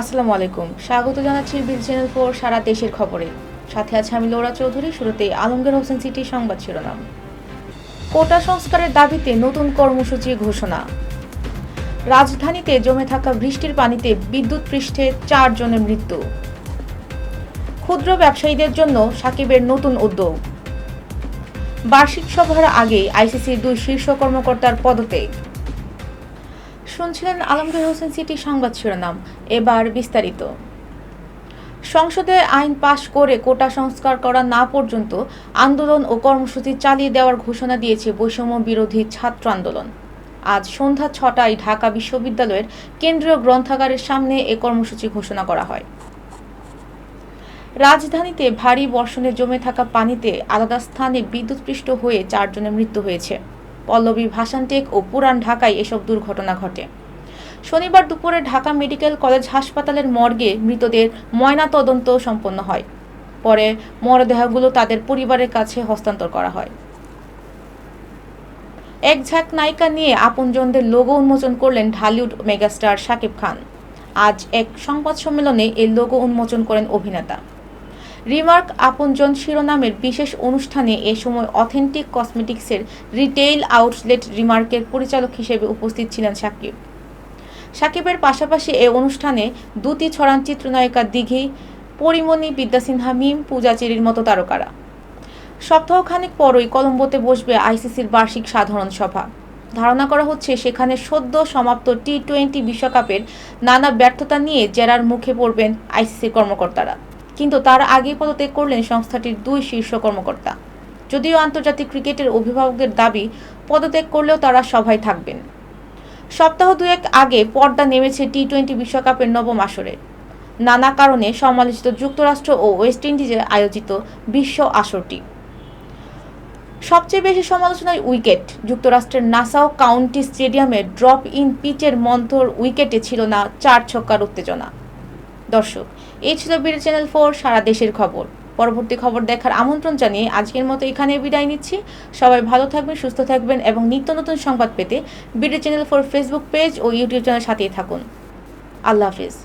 আসসালামু আলাইকুম। স্বাগত জানাচ্ছি বিল চ্যানেল ফোর সারা দেশের খবরে। সাথে আছে আমি লোরা চৌধুরী শুরুতে আলমগীর হোসেন সিটি সংবাদ শিরোনাম। কোটা সংস্কারের দাবিতে নতুন কর্মসূচি ঘোষণা। রাজধানীতে জমে থাকা বৃষ্টির পানিতে বিদ্যুৎ পৃষ্ঠে চারজনের মৃত্যু। ক্ষুদ্র ব্যবসায়ীদের জন্য সাকিবের নতুন উদ্যোগ। বার্ষিক সভার আগে আইসিসির দুই শীর্ষ কর্মকর্তার পদত্যাগ। শুনছিলেন আলমগীর হোসেন সিটি সংবাদ শিরোনাম, এবার বিস্তারিত। সংসদে আইন পাশ করে কোটা সংস্কার করা না পর্যন্ত আন্দোলন ও কর্মসূচি চালিয়ে দেওয়ার ঘোষণা দিয়েছে বৈষম্য বিরোধী ছাত্র আন্দোলন। আজ সন্ধ্যা ছটায় ঢাকা বিশ্ববিদ্যালয়ের কেন্দ্রীয় গ্রন্থাগারের সামনে এ কর্মসূচি ঘোষণা করা হয়। রাজধানীতে ভারী বর্ষণে জমে থাকা পানিতে আলাদা স্থানে বিদ্যুৎপৃষ্ট হয়ে চারজনের মৃত্যু হয়েছে। পল্লবী ভাসানটেক ও পুরান ঢাকায় এসব দুর্ঘটনা ঘটে। শনিবার দুপুরে ঢাকা মেডিকেল কলেজ হাসপাতালের মর্গে মৃতদের ময়না তদন্ত সম্পন্ন হয়। পরে মরদেহগুলো তাদের পরিবারের কাছে হস্তান্তর করা হয়। এক ঝাঁক নায়িকা নিয়ে আপনজনদের লোগো উন্মোচন করলেন ঢালিউড মেগাস্টার শাকিব খান। আজ এক সংবাদ সম্মেলনে এই লোগো উন্মোচন করেন অভিনেতা। রিমার্ক আপনজন শিরোনামের বিশেষ অনুষ্ঠানে এ সময় অথেন্টিক কসমেটিক্সের রিটেইল আউটলেট রিমার্কের পরিচালক হিসেবে উপস্থিত ছিলেন সাকিব। সাকিবের পাশাপাশি এ অনুষ্ঠানে দুটি ছড়ান চিত্রনায়িকা দিঘি, পরিমণি বিদ্যাসিনহা, মিম পূজাচেরির মতো তারকারা। সপ্তাহখানেক পরই কলম্বোতে বসবে আইসিসির বার্ষিক সাধারণ সভা। ধারণা করা হচ্ছে সেখানে সদ্য সমাপ্ত টি টোয়েন্টি বিশ্বকাপের নানা ব্যর্থতা নিয়ে জেরার মুখে পড়বেন আইসিসির কর্মকর্তারা। কিন্তু তার আগেই পদত্যাগ করলেন সংস্থাটির দুই শীর্ষ কর্মকর্তা। যদিও আন্তর্জাতিক ক্রিকেটের অভিভাবকদের দাবি, পদত্যাগ করলেও তারা সভায় থাকবেন। সপ্তাহ দুয়েক আগে পর্দা নেমেছে টি টোয়েন্টি বিশ্বকাপের নবম আসরে। নানা কারণে সমালোচিত যুক্তরাষ্ট্র ও ওয়েস্ট ইন্ডিজে আয়োজিত বিশ্ব আসরটি। সবচেয়ে বেশি সমালোচনায় উইকেট, যুক্তরাষ্ট্রের নাসাও কাউন্টি স্টেডিয়ামে ড্রপ ইন পিচের মন্থর উইকেটে ছিল না চার ছক্কার উত্তেজনা। দর্শক, এই ছিল বিডি চ্যানেল ফোর, সারা দেশের খবর। পরবর্তী খবর দেখার আমন্ত্রণ জানিয়ে আজকের মতো এখানে বিদায় নিচ্ছি। সবাই ভালো থাকবেন, সুস্থ থাকবেন এবং নিত্য নতুন সংবাদ পেতে BD channel four Facebook page ও ইউটিউব চ্যানেল সাথেই থাকুন। আল্লাহ হাফিজ।